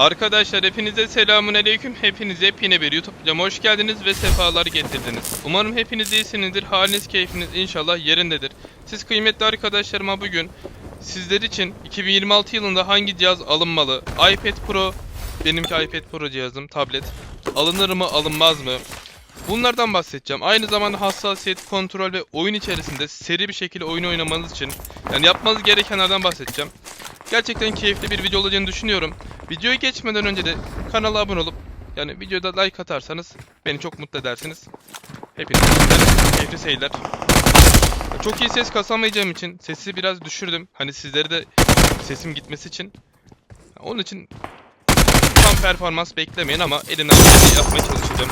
Arkadaşlar hepinize selamun aleyküm. Hepiniz yepyeni bir YouTube videoma hoş geldiniz ve sefalar getirdiniz. Umarım hepiniz iyisinizdir. Haliniz keyfiniz inşallah yerindedir. Siz kıymetli arkadaşlarıma bugün sizler için 2026 yılında hangi cihaz alınmalı? iPad Pro, benimki iPad Pro cihazım, tablet. Alınır mı alınmaz mı? Bunlardan bahsedeceğim. Aynı zamanda hassasiyet, kontrol ve oyun içerisinde seri bir şekilde oyun oynamanız için yani yapmanız gerekenlerden bahsedeceğim. Gerçekten keyifli bir video olacağını düşünüyorum. Videoya geçmeden önce de kanala abone olup yani videoda like atarsanız beni çok mutlu edersiniz. Hepinize keyifli seyirler. Çok iyi ses kasamayacağım için sesi biraz düşürdüm. Hani sizlere de sesim gitmesi için. Onun için tam performans beklemeyin ama elimden geleni yapmaya çalışacağım.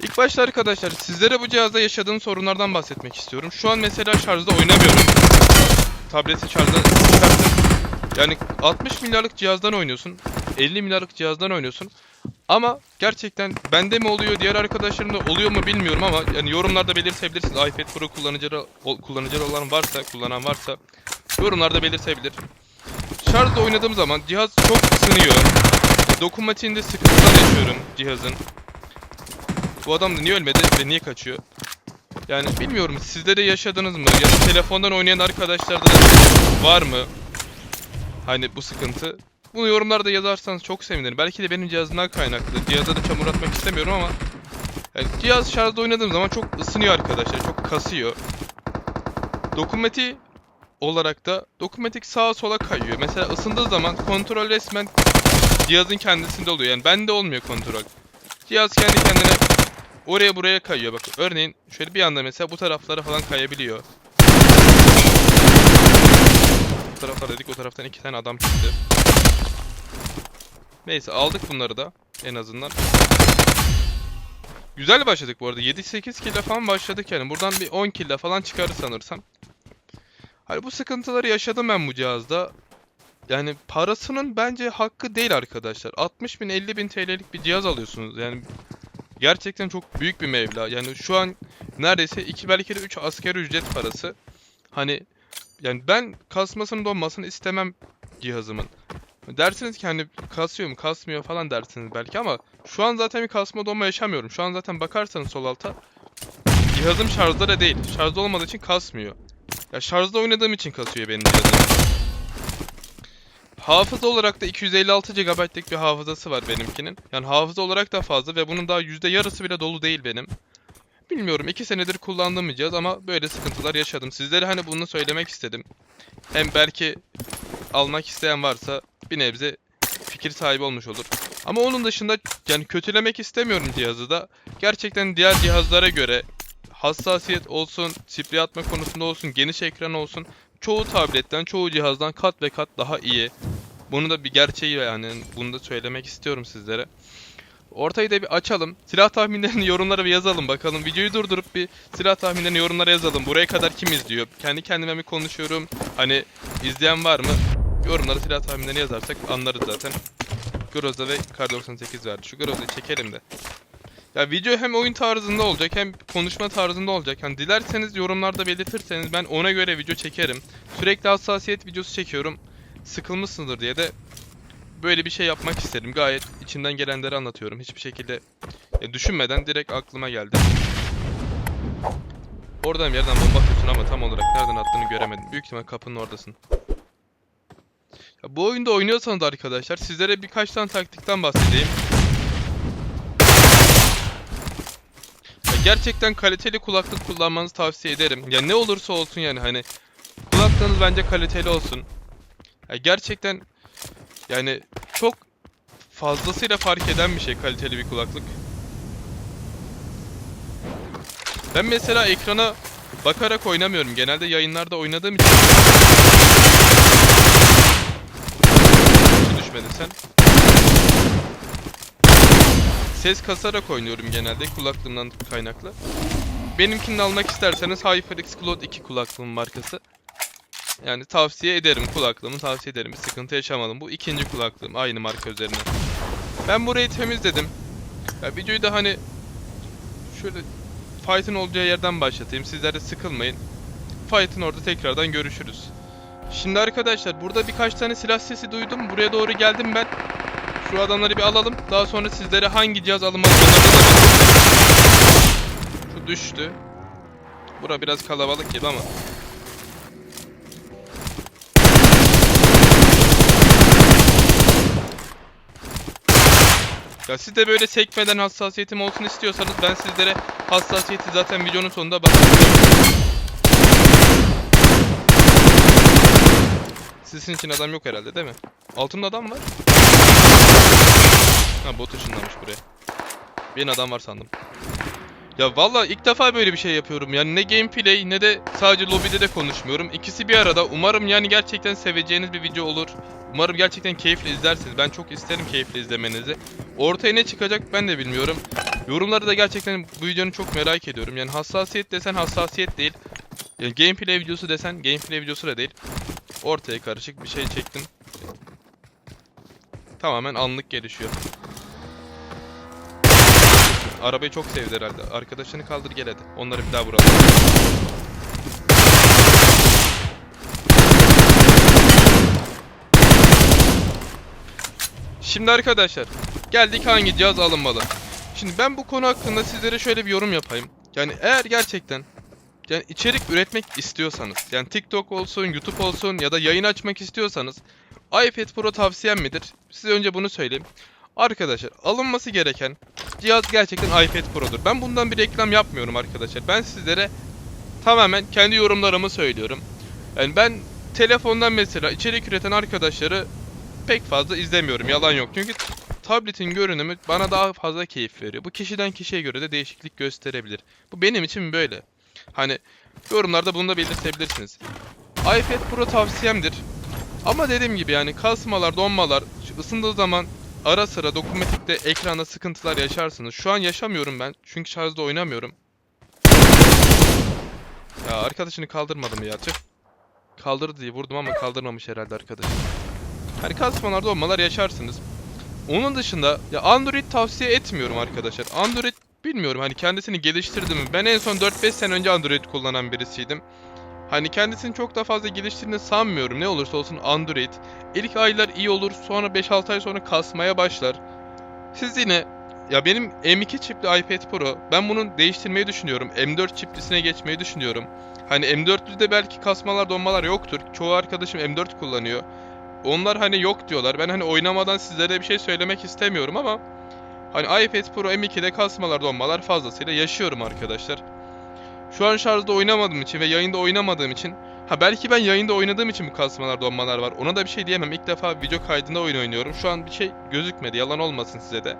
İlk başta arkadaşlar sizlere bu cihazda yaşadığım sorunlardan bahsetmek istiyorum. Şu an mesela şarjda oynamıyorum. Tableti şarjda çıkarttım. Yani 60 milyarlık cihazdan oynuyorsun. 50 milyarlık cihazdan oynuyorsun. Ama gerçekten bende mi oluyor, diğer arkadaşlarımda oluyor mu bilmiyorum ama yani yorumlarda belirtebilirsiniz. iPad Pro kullanıcıları kullanıcıları olan varsa, kullanan varsa yorumlarda belirtebilir. Şarjda oynadığım zaman cihaz çok ısınıyor. Dokunmatiğinde sıkıntılar yaşıyorum cihazın. Bu adam da niye ölmedi ve niye kaçıyor? Yani bilmiyorum sizde de yaşadınız mı? Ya da telefondan oynayan arkadaşlarda da var mı? Hani bu sıkıntı. Bunu yorumlarda yazarsanız çok sevinirim. Belki de benim cihazımdan kaynaklı. Cihaza da çamur atmak istemiyorum ama yani cihaz şarjda oynadığım zaman çok ısınıyor arkadaşlar. Çok kasıyor. Dokunmatiği olarak da dokunmatik sağa sola kayıyor. Mesela ısındığı zaman kontrol resmen cihazın kendisinde oluyor. Yani bende olmuyor kontrol. Cihaz kendi kendine oraya buraya kayıyor. Bak örneğin şöyle bir anda mesela bu taraflara falan kayabiliyor. Bu taraflar dedik o taraftan iki tane adam çıktı. Neyse aldık bunları da en azından. Güzel başladık bu arada. 7-8 kill falan başladık yani. Buradan bir 10 kill falan çıkarır sanırsam. Hani bu sıkıntıları yaşadım ben bu cihazda. Yani parasının bence hakkı değil arkadaşlar. 60 bin 50 bin TL'lik bir cihaz alıyorsunuz. Yani gerçekten çok büyük bir meblağ. Yani şu an neredeyse 2 belki de 3 asker ücret parası. Hani yani ben kasmasını donmasını istemem cihazımın. Dersiniz ki hani kasıyor mu kasmıyor falan dersiniz belki ama şu an zaten bir kasma donma yaşamıyorum. Şu an zaten bakarsanız sol alta cihazım şarjda da değil. Şarjda olmadığı için kasmıyor. Ya şarjda oynadığım için kasıyor benim cihazım. Hafıza olarak da 256 GB'lık bir hafızası var benimkinin. Yani hafıza olarak da fazla ve bunun daha yüzde yarısı bile dolu değil benim. Bilmiyorum 2 senedir kullandığım cihaz ama böyle sıkıntılar yaşadım. Sizlere hani bunu söylemek istedim. Hem belki almak isteyen varsa bir nebze fikir sahibi olmuş olur. Ama onun dışında yani kötülemek istemiyorum cihazı da. Gerçekten diğer cihazlara göre hassasiyet olsun, sprey atma konusunda olsun, geniş ekran olsun çoğu tabletten, çoğu cihazdan kat ve kat daha iyi. Bunu da bir gerçeği yani bunu da söylemek istiyorum sizlere. Ortayı da bir açalım. Silah tahminlerini yorumlara bir yazalım bakalım. Videoyu durdurup bir silah tahminlerini yorumlara yazalım. Buraya kadar kim izliyor? Kendi kendime mi konuşuyorum? Hani izleyen var mı? Yorumlara silah tahminlerini yazarsak anlarız zaten. Groza ve Kar 98 verdi. Şu Groza'yı çekelim de. Ya video hem oyun tarzında olacak hem konuşma tarzında olacak. Yani dilerseniz yorumlarda belirtirseniz ben ona göre video çekerim. Sürekli hassasiyet videosu çekiyorum. Sıkılmışsındır diye de böyle bir şey yapmak istedim. Gayet içimden gelenleri anlatıyorum. Hiçbir şekilde ya düşünmeden direkt aklıma geldi. Oradan bir yerden bomba atıyorsun ama tam olarak nereden attığını göremedim. Büyük ihtimal kapının oradasın. Ya bu oyunda oynuyorsanız arkadaşlar sizlere birkaç tane taktikten bahsedeyim. Ya gerçekten kaliteli kulaklık kullanmanızı tavsiye ederim. Ya ne olursa olsun yani hani kulaklığınız bence kaliteli olsun. Ya gerçekten yani çok fazlasıyla fark eden bir şey kaliteli bir kulaklık. Ben mesela ekrana bakarak oynamıyorum. Genelde yayınlarda oynadığım için. Düşmedin sen. Ses kasarak oynuyorum genelde kulaklığımdan kaynaklı. Benimkini almak isterseniz HyperX Cloud 2 kulaklığım markası. Yani tavsiye ederim kulaklığımı tavsiye ederim. Bir sıkıntı yaşamadım. Bu ikinci kulaklığım aynı marka üzerine. Ben burayı temizledim. Ya videoyu da hani şöyle fight'ın olacağı yerden başlatayım. Sizler de sıkılmayın. Fight'ın orada tekrardan görüşürüz. Şimdi arkadaşlar burada birkaç tane silah sesi duydum. Buraya doğru geldim ben. Şu adamları bir alalım. Daha sonra sizlere hangi cihaz bakacağım. Şu düştü. Bura biraz kalabalık gibi ama. Ya siz de böyle sekmeden hassasiyetim olsun istiyorsanız ben sizlere hassasiyeti zaten videonun sonunda bahsedeceğim. Sizin için adam yok herhalde değil mi? Altında adam var. Ha bot ışınlamış buraya. Bir adam var sandım. Ya valla ilk defa böyle bir şey yapıyorum. Yani ne gameplay ne de sadece lobide de konuşmuyorum. İkisi bir arada. Umarım yani gerçekten seveceğiniz bir video olur. Umarım gerçekten keyifle izlersiniz. Ben çok isterim keyifle izlemenizi. Ortaya ne çıkacak ben de bilmiyorum. Yorumları da gerçekten bu videonu çok merak ediyorum. Yani hassasiyet desen hassasiyet değil. Yani gameplay videosu desen gameplay videosu da değil. Ortaya karışık bir şey çektim. Tamamen anlık gelişiyor. Arabayı çok sevdi herhalde. Arkadaşını kaldır gel hadi. Onları bir daha vuralım. Şimdi arkadaşlar geldik hangi cihaz alınmalı. Şimdi ben bu konu hakkında sizlere şöyle bir yorum yapayım. Yani eğer gerçekten yani içerik üretmek istiyorsanız, yani TikTok olsun, YouTube olsun ya da yayın açmak istiyorsanız iPad Pro tavsiyem midir? Size önce bunu söyleyeyim. Arkadaşlar alınması gereken cihaz gerçekten iPad Pro'dur. Ben bundan bir reklam yapmıyorum arkadaşlar. Ben sizlere tamamen kendi yorumlarımı söylüyorum. Yani ben telefondan mesela içerik üreten arkadaşları pek fazla izlemiyorum. Yalan yok. Çünkü tabletin görünümü bana daha fazla keyif veriyor. Bu kişiden kişiye göre de değişiklik gösterebilir. Bu benim için böyle. Hani yorumlarda bunu da belirtebilirsiniz. iPad Pro tavsiyemdir. Ama dediğim gibi yani kasmalar, donmalar, ısındığı zaman ara sıra dokunmatikte ekranda sıkıntılar yaşarsınız. Şu an yaşamıyorum ben çünkü şarjda oynamıyorum. Ya arkadaşını kaldırmadım ya tüh. Kaldırdı diye vurdum ama kaldırmamış herhalde arkadaş. Hani kasmalar, donmalar yaşarsınız. Onun dışında ya Android tavsiye etmiyorum arkadaşlar. Android bilmiyorum hani kendisini geliştirdi mi? Ben en son 4-5 sene önce Android kullanan birisiydim. Hani kendisini çok da fazla geliştirdiğini sanmıyorum. Ne olursa olsun Android. İlk aylar iyi olur. Sonra 5-6 ay sonra kasmaya başlar. Siz yine ya benim M2 çipli iPad Pro. Ben bunu değiştirmeyi düşünüyorum. M4 çiplisine geçmeyi düşünüyorum. Hani M4'lüde belki kasmalar donmalar yoktur. Çoğu arkadaşım M4 kullanıyor. Onlar hani yok diyorlar. Ben hani oynamadan sizlere bir şey söylemek istemiyorum ama hani iPad Pro M2'de kasmalar donmalar fazlasıyla yaşıyorum arkadaşlar. Şu an şarjda oynamadığım için ve yayında oynamadığım için ha belki ben yayında oynadığım için bu kasmalar donmalar var. Ona da bir şey diyemem. İlk defa video kaydında oyun oynuyorum. Şu an bir şey gözükmedi. Yalan olmasın size de.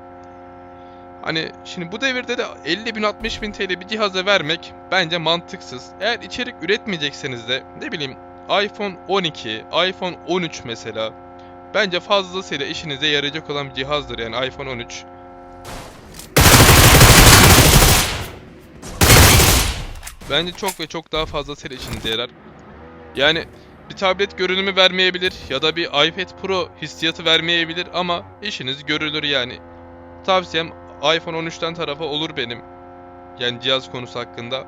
Hani şimdi bu devirde de 50 bin 60 bin TL bir cihaza vermek bence mantıksız. Eğer içerik üretmeyecekseniz de ne bileyim iPhone 12, iPhone 13 mesela. Bence fazlasıyla işinize yarayacak olan bir cihazdır yani iPhone 13. Bence çok ve çok daha fazlasıyla işinize yarar. Yani bir tablet görünümü vermeyebilir ya da bir iPad Pro hissiyatı vermeyebilir ama işiniz görülür yani. Tavsiyem iPhone 13'ten tarafa olur benim. Yani cihaz konusu hakkında.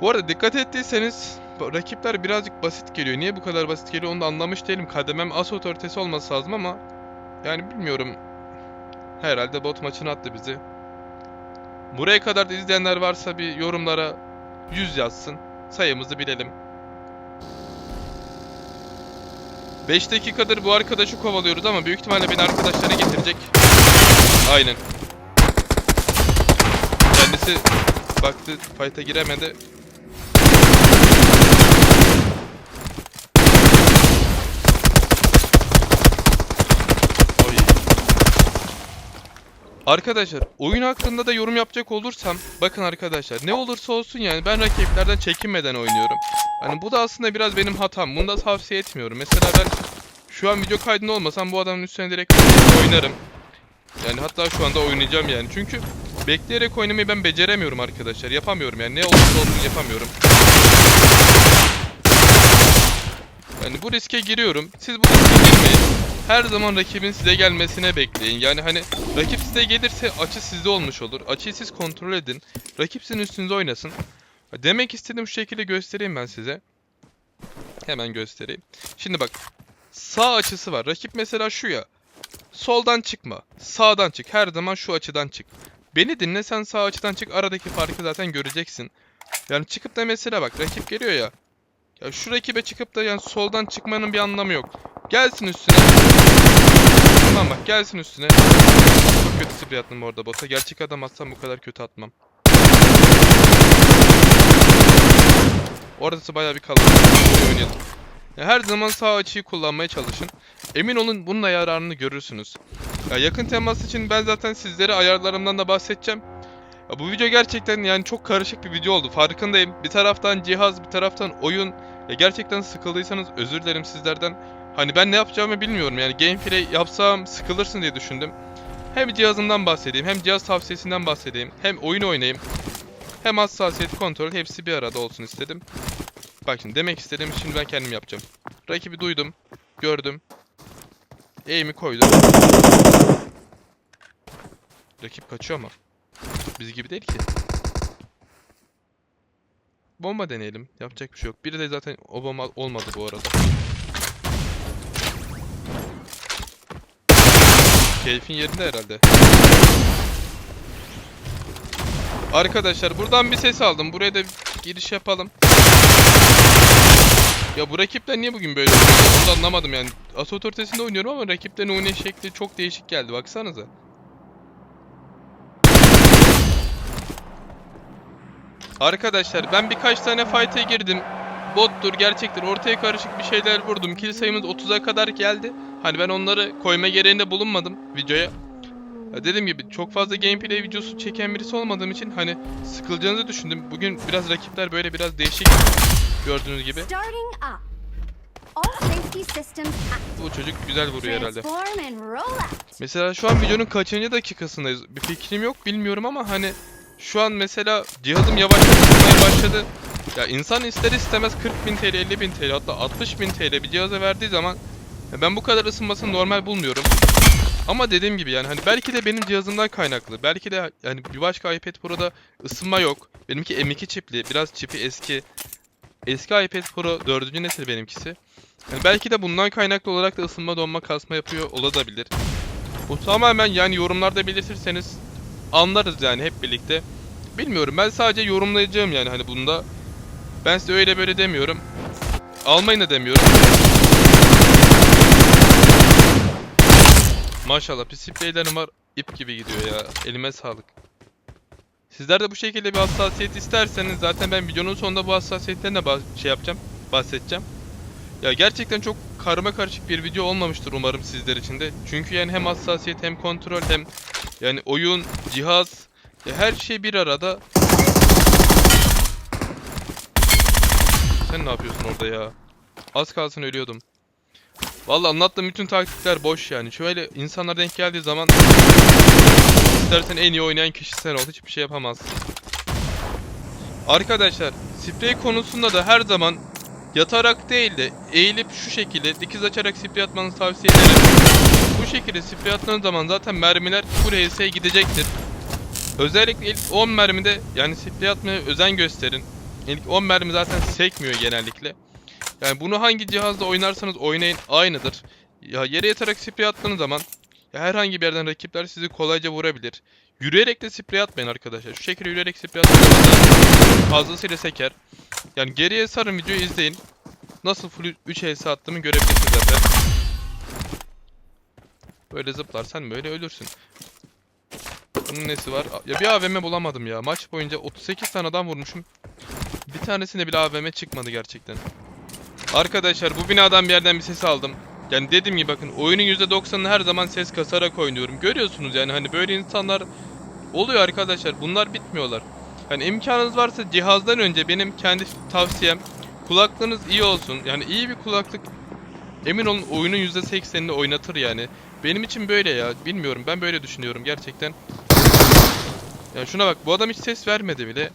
Bu arada dikkat ettiyseniz rakipler birazcık basit geliyor. Niye bu kadar basit geliyor onu da anlamış değilim. Kademem as otoritesi olması lazım ama yani bilmiyorum. Herhalde bot maçını attı bizi. Buraya kadar da izleyenler varsa bir yorumlara 100 yazsın. Sayımızı bilelim. 5 dakikadır bu arkadaşı kovalıyoruz ama büyük ihtimalle beni arkadaşlara getirecek. Aynen. Kendisi baktı fight'a giremedi. Arkadaşlar oyun hakkında da yorum yapacak olursam bakın arkadaşlar ne olursa olsun yani ben rakiplerden çekinmeden oynuyorum. Hani bu da aslında biraz benim hatam. Bunu da tavsiye etmiyorum. Mesela ben şu an video kaydında olmasam bu adamın üstüne direkt oynarım. Yani hatta şu anda oynayacağım yani. Çünkü bekleyerek oynamayı ben beceremiyorum arkadaşlar. Yapamıyorum yani. Ne olursa olsun yapamıyorum. Yani bu riske giriyorum. Siz bu riske girmeyin. Her zaman rakibin size gelmesine bekleyin. Yani hani rakip size gelirse açı sizde olmuş olur. Açıyı siz kontrol edin. Rakip sizin üstünüze oynasın. Demek istediğim şu şekilde göstereyim ben size. Hemen göstereyim. Şimdi bak. Sağ açısı var. Rakip mesela şu ya. Soldan çıkma. Sağdan çık. Her zaman şu açıdan çık. Beni dinle sen sağ açıdan çık. Aradaki farkı zaten göreceksin. Yani çıkıp da mesela bak rakip geliyor ya. Ya şu rakibe çıkıp da yani soldan çıkmanın bir anlamı yok. Gelsin üstüne. Tamam bak gelsin üstüne. Çok kötü sprey attım orada bota. Gerçek adam atsam bu kadar kötü atmam. Orası bayağı bir kalabalık. Oynayalım. Ya her zaman sağ açıyı kullanmaya çalışın. Emin olun bunun yararını görürsünüz. Ya yakın temas için ben zaten sizlere ayarlarımdan da bahsedeceğim. Ya bu video gerçekten yani çok karışık bir video oldu. Farkındayım. Bir taraftan cihaz, bir taraftan oyun. Ya gerçekten sıkıldıysanız özür dilerim sizlerden. Hani ben ne yapacağımı bilmiyorum. Yani gameplay yapsam sıkılırsın diye düşündüm. Hem cihazımdan bahsedeyim, hem cihaz tavsiyesinden bahsedeyim, hem oyun oynayayım. Hem hassasiyet, kontrol hepsi bir arada olsun istedim. Bak şimdi demek istediğim şimdi ben kendim yapacağım. Rakibi duydum, gördüm. Aim'i koydum. Rakip kaçıyor ama. Biz gibi değil ki. Bomba deneyelim. Yapacak bir şey yok. Biri de zaten o bomba olmadı bu arada. Keyfin yerinde herhalde. Arkadaşlar buradan bir ses aldım. Buraya da giriş yapalım. Ya bu rakipler niye bugün böyle? Onu anlamadım yani. As otoritesinde oynuyorum ama rakiplerin oyun şekli çok değişik geldi. Baksanıza. Arkadaşlar ben birkaç tane fight'e girdim. Bottur gerçektir ortaya karışık bir şeyler vurdum. Kill sayımız 30'a kadar geldi. Hani ben onları koyma gereğinde bulunmadım videoya. Ya dediğim gibi çok fazla gameplay videosu çeken birisi olmadığım için hani sıkılacağınızı düşündüm. Bugün biraz rakipler böyle biraz değişik gördüğünüz gibi. Bu çocuk güzel vuruyor herhalde. Mesela şu an videonun kaçıncı dakikasındayız? Bir fikrim yok bilmiyorum ama hani şu an mesela cihazım yavaşlamaya başladı. Ya insan ister istemez 40.000 TL, 50.000 TL hatta 60.000 TL bir cihaza verdiği zaman ben bu kadar ısınmasını normal bulmuyorum. Ama dediğim gibi yani hani belki de benim cihazımdan kaynaklı. Belki de yani bir başka iPad Pro'da ısınma yok. Benimki M2 çipli, biraz çipi eski. Eski iPad Pro 4. nesil benimkisi. Yani belki de bundan kaynaklı olarak da ısınma donma kasma yapıyor olabilir. Bu tamamen yani yorumlarda belirtirseniz anlarız yani hep birlikte. Bilmiyorum ben sadece yorumlayacağım yani hani bunda. Ben size öyle böyle demiyorum. Almayın da demiyorum. Maşallah PCP'lerim var ip gibi gidiyor ya. Elime sağlık. Sizler de bu şekilde bir hassasiyet isterseniz zaten ben videonun sonunda bu hassasiyetten de şey yapacağım, bahsedeceğim. Ya gerçekten çok karma karışık bir video olmamıştır umarım sizler için de. Çünkü yani hem hassasiyet hem kontrol hem yani oyun, cihaz ya her şey bir arada. Sen ne yapıyorsun orada ya? Az kalsın ölüyordum. Vallahi anlattığım bütün taktikler boş yani. Şöyle insanlar denk geldiği zaman istersen en iyi oynayan kişi sen ol. Hiçbir şey yapamazsın. Arkadaşlar sprey konusunda da her zaman yatarak değil de eğilip şu şekilde dikiz açarak sprey atmanızı tavsiye ederim. Bu şekilde sprey attığınız zaman zaten mermiler full HS'ye gidecektir. Özellikle ilk 10 mermide yani sprey atmaya özen gösterin. İlk 10 mermi zaten sekmiyor genellikle. Yani bunu hangi cihazda oynarsanız oynayın aynıdır. Ya yere yatarak sprey attığınız zaman herhangi bir yerden rakipler sizi kolayca vurabilir. Yürüyerek de sprey atmayın arkadaşlar. Şu şekilde yürüyerek sprey zaman fazlasıyla seker. Yani geriye sarın videoyu izleyin. Nasıl full 3 HS attığımı görebilirsiniz zaten. Böyle zıplarsan böyle ölürsün. Bunun nesi var? Ya bir AVM bulamadım ya. Maç boyunca 38 tane adam vurmuşum. Bir tanesinde bile AVM çıkmadı gerçekten. Arkadaşlar bu binadan bir yerden bir ses aldım. Yani dediğim gibi bakın oyunun %90'ını her zaman ses kasarak oynuyorum. Görüyorsunuz yani hani böyle insanlar oluyor arkadaşlar. Bunlar bitmiyorlar. Yani imkanınız varsa cihazdan önce benim kendi tavsiyem kulaklığınız iyi olsun. Yani iyi bir kulaklık emin olun oyunun %80'ini oynatır yani. Benim için böyle ya. Bilmiyorum ben böyle düşünüyorum gerçekten. Ya şuna bak bu adam hiç ses vermedi bile.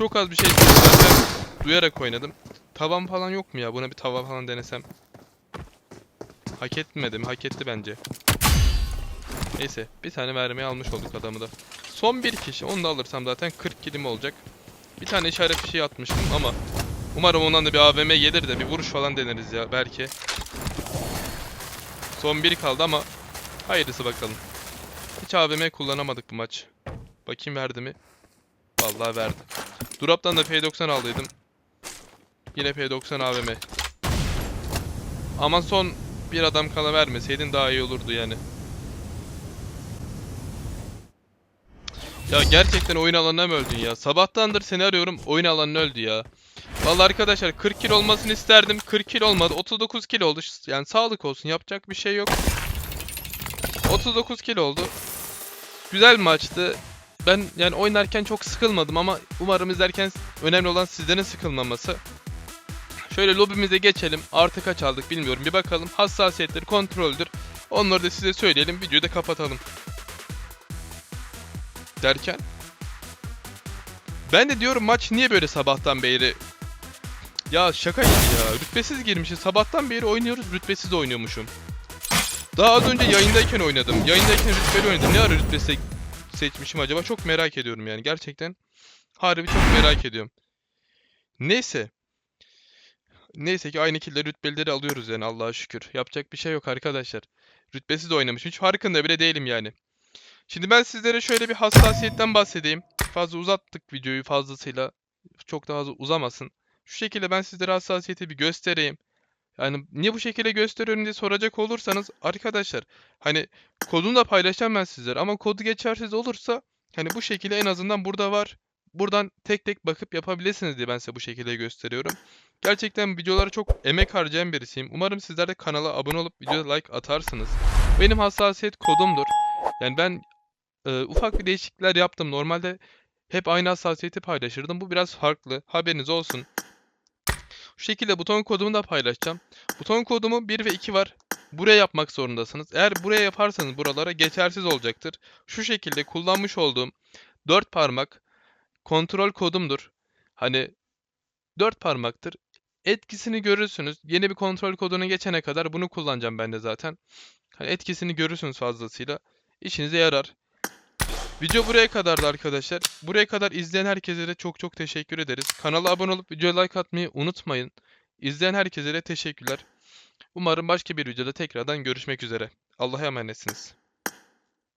Çok az bir şey zaten duyarak oynadım. Tavan falan yok mu ya? Buna bir tava falan denesem. Hak etmedim. Hak etti bence. Neyse. Bir tane mermi almış olduk adamı da. Son bir kişi. Onu da alırsam zaten 40 kilim olacak. Bir tane işaret şey atmıştım ama Umarım ondan da bir AVM gelir de bir vuruş falan deneriz ya belki. Son bir kaldı ama hayırlısı bakalım. Hiç AVM kullanamadık bu maç. Bakayım verdi mi? Vallahi verdi. Drop'tan da P90 aldıydım. Yine P90 AVM. Ama son bir adam kala vermeseydin daha iyi olurdu yani. Ya gerçekten oyun alanına mı öldün ya? Sabahtandır seni arıyorum oyun alanına öldü ya. Vallahi arkadaşlar 40 kill olmasını isterdim. 40 kill olmadı. 39 kill oldu. Yani sağlık olsun. Yapacak bir şey yok. 39 kill oldu. Güzel maçtı. Ben yani oynarken çok sıkılmadım ama umarım izlerken önemli olan sizlerin sıkılmaması. Şöyle lobimize geçelim. Artı kaç aldık bilmiyorum. Bir bakalım. Hassasiyetleri kontroldür. Onları da size söyleyelim. Videoyu da kapatalım. Derken. Ben de diyorum maç niye böyle sabahtan beri ya şaka gibi ya. Rütbesiz girmişiz. Sabahtan beri oynuyoruz. Rütbesiz oynuyormuşum. Daha az önce yayındayken oynadım. Yayındayken rütbeli oynadım. Ne ara rütbesi seçmişim acaba? Çok merak ediyorum yani. Gerçekten harbi çok merak ediyorum. Neyse. Neyse ki aynı killeri rütbelileri alıyoruz yani Allah'a şükür. Yapacak bir şey yok arkadaşlar. Rütbesiz oynamışım. Hiç farkında bile değilim yani. Şimdi ben sizlere şöyle bir hassasiyetten bahsedeyim. Fazla uzattık videoyu fazlasıyla. Çok daha fazla uzamasın. Şu şekilde ben sizlere hassasiyeti bir göstereyim. Yani niye bu şekilde gösteriyorum diye soracak olursanız arkadaşlar hani kodunu da paylaşacağım ben sizlere ama kodu geçersiz olursa hani bu şekilde en azından burada var. Buradan tek tek bakıp yapabilirsiniz diye ben size bu şekilde gösteriyorum. Gerçekten videolara çok emek harcayan birisiyim. Umarım sizler de kanala abone olup videoya like atarsınız. Benim hassasiyet kodumdur. Yani ben e, ufak bir değişiklikler yaptım. Normalde hep aynı hassasiyeti paylaşırdım. Bu biraz farklı. Haberiniz olsun. Şu şekilde buton kodumu da paylaşacağım. Buton kodumu 1 ve 2 var. Buraya yapmak zorundasınız. Eğer buraya yaparsanız buralara geçersiz olacaktır. Şu şekilde kullanmış olduğum 4 parmak kontrol kodumdur. Hani 4 parmaktır. Etkisini görürsünüz. Yeni bir kontrol koduna geçene kadar bunu kullanacağım ben de zaten. Hani etkisini görürsünüz fazlasıyla. İşinize yarar. Video buraya kadardı arkadaşlar. Buraya kadar izleyen herkese de çok çok teşekkür ederiz. Kanala abone olup videoya like atmayı unutmayın. İzleyen herkese de teşekkürler. Umarım başka bir videoda tekrardan görüşmek üzere. Allah'a emanetsiniz.